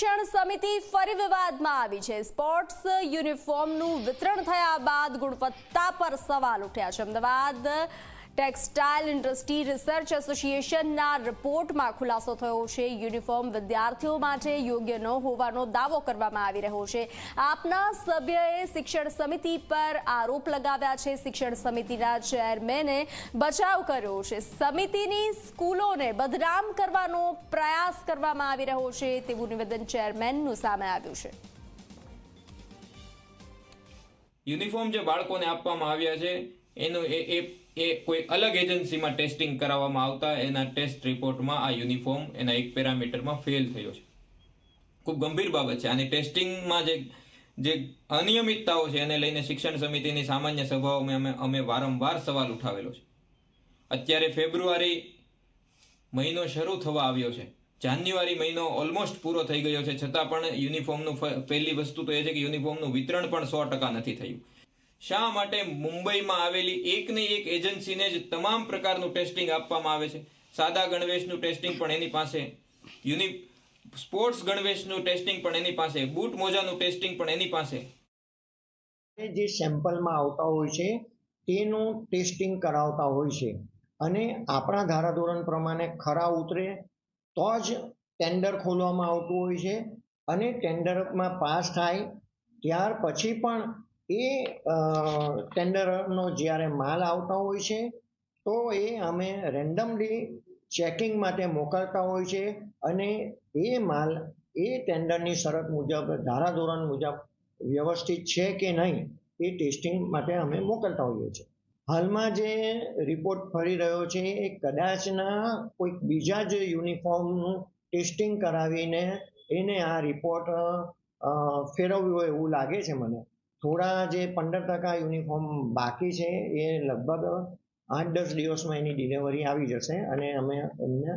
શિક્ષણ સમિતિ ફરી વિવાદમાં આવી છે. સ્પોર્ટ્સ યુનિફોર્મનું વિતરણ થયા બાદ ગુણવત્તા પર સવાલ ઉઠ્યા છે. અમદાવાદ ટેક્સટાઇલ ઇન્ડસ્ટ્રી રિસર્ચ એસોસિએશનના રિપોર્ટમાં ખુલાસો થયો છે. યુનિફોર્મ વિદ્યાર્થીઓ માટે યોગ્ય ન હોવાનો દાવો કરવામાં આવી રહ્યો છે. આપના સભ્યએ શિક્ષણ સમિતિ પર આરોપ લગાવ્યા છે. શિક્ષણ સમિતિના ચેરમેને બચાવ કર્યો છે. સમિતિની સ્કૂલોને બદનામ કરવાનો પ્રયાસ કરવામાં આવી રહ્યો છે તેવું નિવેદન ચેરમેનનું સામે આવ્યું છે. યુનિફોર્મ જે બાળકોને આપવામાં આવ્યા છે એનું એ એ કોઈ અલગ એજન્સીમાં ટેસ્ટિંગ કરાવવામાં આવતા એના ટેસ્ટ રિપોર્ટમાં આ યુનિફોર્મ એના એક પેરામીટરમાં ફેલ થયો છે. ખૂબ ગંભીર બાબત છે. આની ટેસ્ટિંગમાં જે જે અનિયમિતતાઓ છે એને લઈને શિક્ષણ સમિતિની સામાન્ય સભાઓમાં અમે અમે વારંવાર સવાલ ઉઠાવેલો છે. અત્યારે ફેબ્રુઆરી મહિનો શરૂ થવા આવ્યો છે. જાન્યુઆરી મહિનો ઓલમોસ્ટ પૂરો થઈ ગયો છે. છતાં પણ યુનિફોર્મનું પહેલી વસ્તુ તો એ છે કે યુનિફોર્મનું વિતરણ પણ સો ટકા નથી થયું. શા માટે મુંબઈમાં આવેલી એકની એક એજન્સીને જ તમામ પ્રકારનું ટેસ્ટિંગ આપવામાં આવે છે? સાદા ગણવેશનું ટેસ્ટિંગ પણ એની પાસે, યુનિ, સ્પોર્ટ્સ ગણવેશનું ટેસ્ટિંગ પણ એની પાસે, બૂટ મોજાનું ટેસ્ટિંગ પણ એની પાસે. જે સેમ્પલમાં આવતા હોય છે, તેનું ટેસ્ટિંગ કરાવતા હોય છે. અને આપણા ધારાધોરણ પ્રમાણે ખરા ઉતરે તો જ ટેન્ડર ખોલવામાં આવતું હોય છે અને ટેન્ડરમાં પાસ થાય ત્યાર પછી પણ એ ટેન્ડરનો જ્યારે માલ આવતા હોય છે, તો એ અમે રેન્ડમલી ચેકિંગ માટે મોકલતા હોય છે અને એ માલ એ ટેન્ડરની શરત મુજબ, ધારાધોરણ મુજબ વ્યવસ્થિત છે કે નહીં એ ટેસ્ટિંગ માટે અમે મોકલતા હોઈએ છીએ. હાલમાં જે રિપોર્ટ ફરી રહ્યો છે એ કદાચના કોઈક બીજા જ યુનિફોર્મનું ટેસ્ટિંગ કરાવીને એને આ રિપોર્ટ ફેરવ્યો એવું લાગે છે મને. થોડા જે પંદર ટકા યુનિફોર્મ બાકી છે, એ લગભગ આઠ દસ દિવસમાં એની ડિલિવરી આવી જશે અને અમે એમને